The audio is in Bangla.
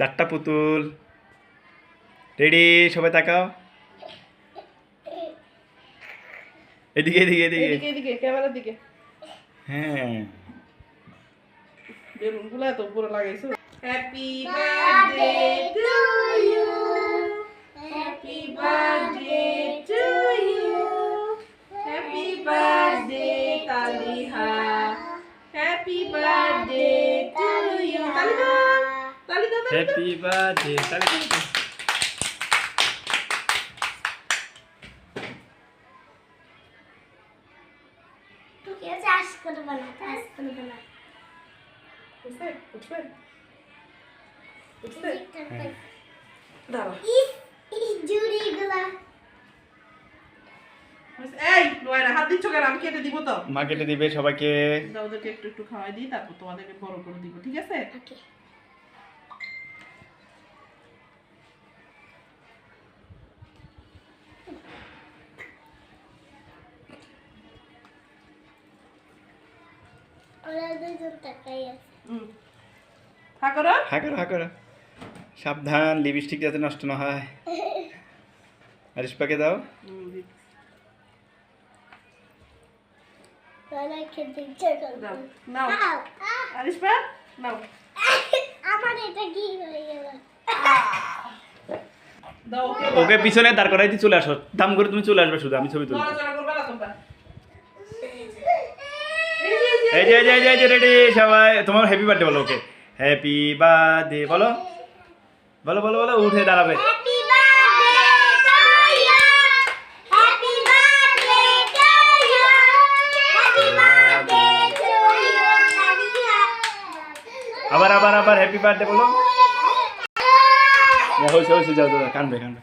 চারটা পুতুল। রেডি সবাই তাকাও। এদিকে এদিকে এদিকে। এদিকে এদিকে ক্যামেরার দিকে। হ্যাঁ। বেলুনগুলো এত উপরে লাগাইছো। Happy birthday to you happy birthday to you happy birthday Taliha happy birthday দিব তো। মা কেটে দিবে সবাইকে। একটু একটু খাওয়াই দিই তারপর তোমাদেরকে বড় করে দিব ঠিক আছে? সাবধান লিপস্টিক যাতে নষ্ট না হয়। আরিশপাকে দাও। হুম, দিচ্ছি। ওরা খেতে ইচ্ছে দাও করবে নাও। আও, আহ, আরিশপা নাও। আমার এটা কি হয়ে গেল দাও। ওকে ওকে পিছনে দাঁড় করাইতে চলে আসো। দাম করে তুমি চলে আসবে শুধু আমি ছবি তুলবো নড়াচড়া করবে না তোমরা এই যে এই যে এই যে, রেডি সবাই। তোমার হ্যাপি বার্থডে বলো ওকে। হ্যাপি বার্থডে বলো। বলো বলো বলো উঠে দাঁড়াবে। আবার আবার আবার হ্যাপি বার্থডে বলো। হয়েছে হয়েছে যাও যাও কানবে কানবে।